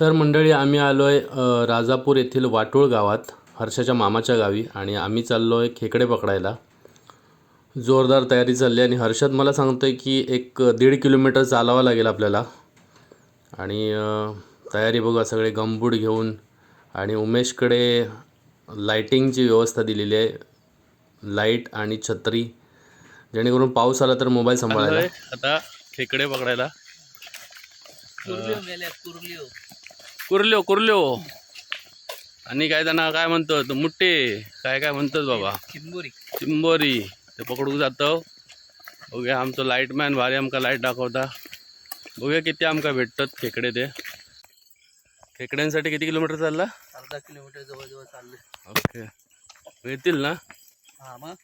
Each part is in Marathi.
तर मंडळी आम्ही आलो आहे राजापूर येथील वाटोळ गावात हर्षाच्या मामाच्या गावी आणि आम्ही चाललो आहे खेकडे पकडायला. जोरदार तयारी चालली आहे आणि हर्षद मला सांगतो आहे की एक दीड किलोमीटर चालावं लागेल आपल्याला. आणि तयारी बघा सगळे गमबूट घेऊन आणि उमेशकडे लाईटिंगची व्यवस्था दिलेली आहे. लाइट आणि छत्री जेणेकरून पाऊस आला तर मोबाईल सांभाळायला. आता खेकडे पकडायला. कुर्ल्यो कुर्ल्यो. आणि काय त्यांना काय म्हणतात मुट्टे. काय काय म्हणतात बाबा? चिंबोरी. ते पकडूक जातो. बघूया आमचं लाईटमॅन भारी आमका लाइट दाखवता. बघूया किती आमका भेटतात खेकडे ते. खेकड्यांसाठी किती किलोमीटर चालला? अर्धा किलोमीटर जवळ जवळ चाललोय. ओके. मिळतील ना? हा मग?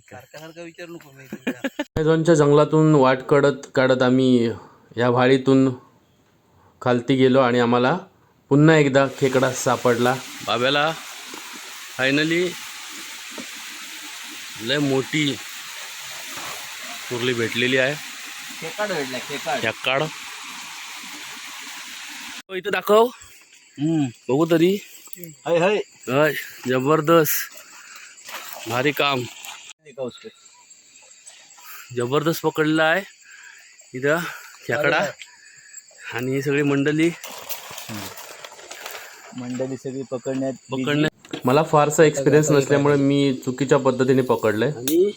सारखा सारखा विचार नको जंगलातून वाट काढत काढत आम्ही या भाडीतून खालती गेलो आणि आम्हाला पुन्हा एकदा खेकडा सापडला. बाब्याला फायनली लय मोठी कुर्ली भेटलेली आहे. खेकाड भेटला खेकाड. खेकाड. हो, इथं दाखव. बघू तरी. हय हय. अय, जबरदस्त. भारी काम. जबरदस्त पकडला आहे. इथं खेकडा. आणि ही सगळी मंडळी. मंडळी सगळी पकडण्यात पकडण्या मला फारसा एक्सपिरियन्स नसल्यामुळे मी चुकीच्या पद्धतीने पकडलंय. आणि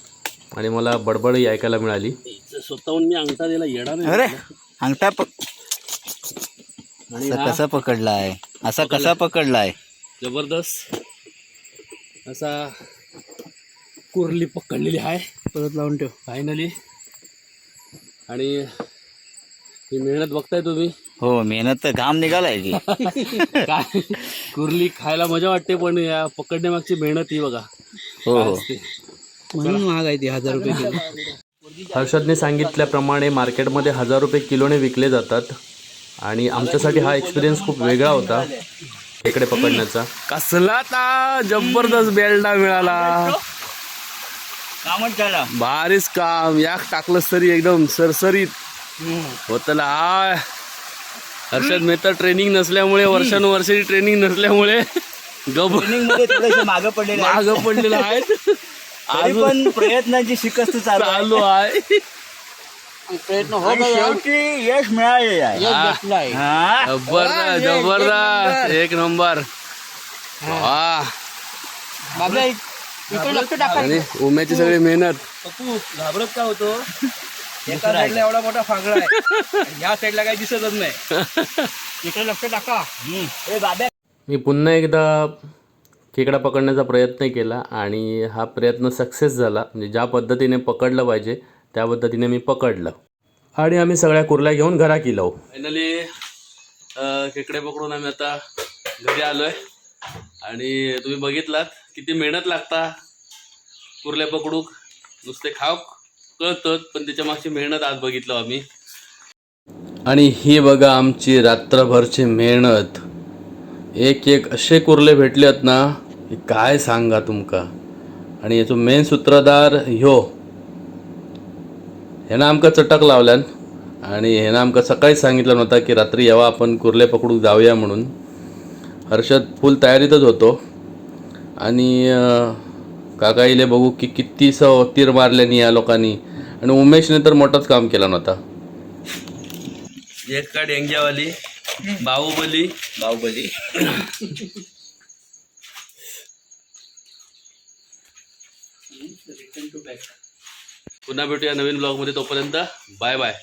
आणि मला बडबडही ऐकायला मिळाली. स्वतःहून मी अंगठा दिला येडा नाही अरे अंगठा असा कसा पकडलाय? असा कसा पकडलाय? जबरदस्त. असा कुर्ली पकडलेली आहे. परत लावून ठेव. फायनली आणि ही मेहनत बघताय तुम्ही. हो मेहनत तर घाम निघालाय की. काय? कुर्ली खायला मजा वाटते पण या पकडण्यामागची मेहनत ही बघा. हो हो. म्हणून महाग आहे ती हजार रुपये किलो. हर्षदने सांगितल्याप्रमाणे मार्केटमध्ये हजार रुपये किलोने विकले जातात आणि आमच्यासाठी हा एक्सपिरियन्स खूप वेगळा होता. खेकडे पकडण्याचा. कसला ता जबरदस्त बेल्डा मिळाला. भारीच काम. याक टाकलंस तरी एकदम सरसरीत. होतला आ हर्षद मेहता ट्रेनिंग नसल्यामुळे वर्षानुवर्षाची ट्रेनिंग नसल्यामुळे गबमध्ये थोडेसे मागं पडलेले आहेत. माग पडलेलं तरी पण प्रयत्नांची शिकस्त चालू आहे. चालू आहे. प्रयत्न आणि शेवटी यश मिळाले आहे. हा. जबरदस्त जबरदस्त एक नंबर. वा. आणि उम्याची सगळी मेहनत. घाबरत का होतो? एका साईडला एवढा मोठा फागडा आहे. या साईडला काही दिसतच नाही. इकडे लक्ष टाका. ए बाब्या मी पुन्हा एकदा खेकडा पकडण्याचा प्रयत्न केला आणि हा प्रयत्न सक्सेस झाला. म्हणजे ज्या पद्धतीने पकडलं पाहिजे त्या पद्धतीने मी पकडलं. आणि आम्ही सगळ्या कुर्ल्या घेऊन घरा गेलो फायनली खेकडे पकडून आम्ही आता घरी आलोय. आणि तुम्ही बघितलात किती मेहनत लागता कुर्ले पकडूक. नुसते खाव कळतं पण त्याच्या मागची मेहनत आज बघितलं आम्ही. आणि ही बघा आमची रात्रभरची मेहनत. एक एक असे कुर्ले भेटले आहेत ना की काय सांगा तुमका. आणि याचो मेन सूत्रधार ह्यो. ह्यानं आमका चटक लावल्यान आणि ह्यानं आमका सकाळीच सांगितलं नव्हता की रात्री यावा आपण कुर्ले पकडूक जाऊया म्हणून. हर्षद फुल तयारीतच होतो. आणि अं, काका इले बघू की किती स तीर मारल्यानी या लोकांनी. आणि उमेशने तर मोठाच काम केला नव्हता एक का डेंग्यावाली बाहुबली. बाहुबली. पुन्हा भेटूया नवीन ब्लॉगमध्ये तोपर्यंत. Bye bye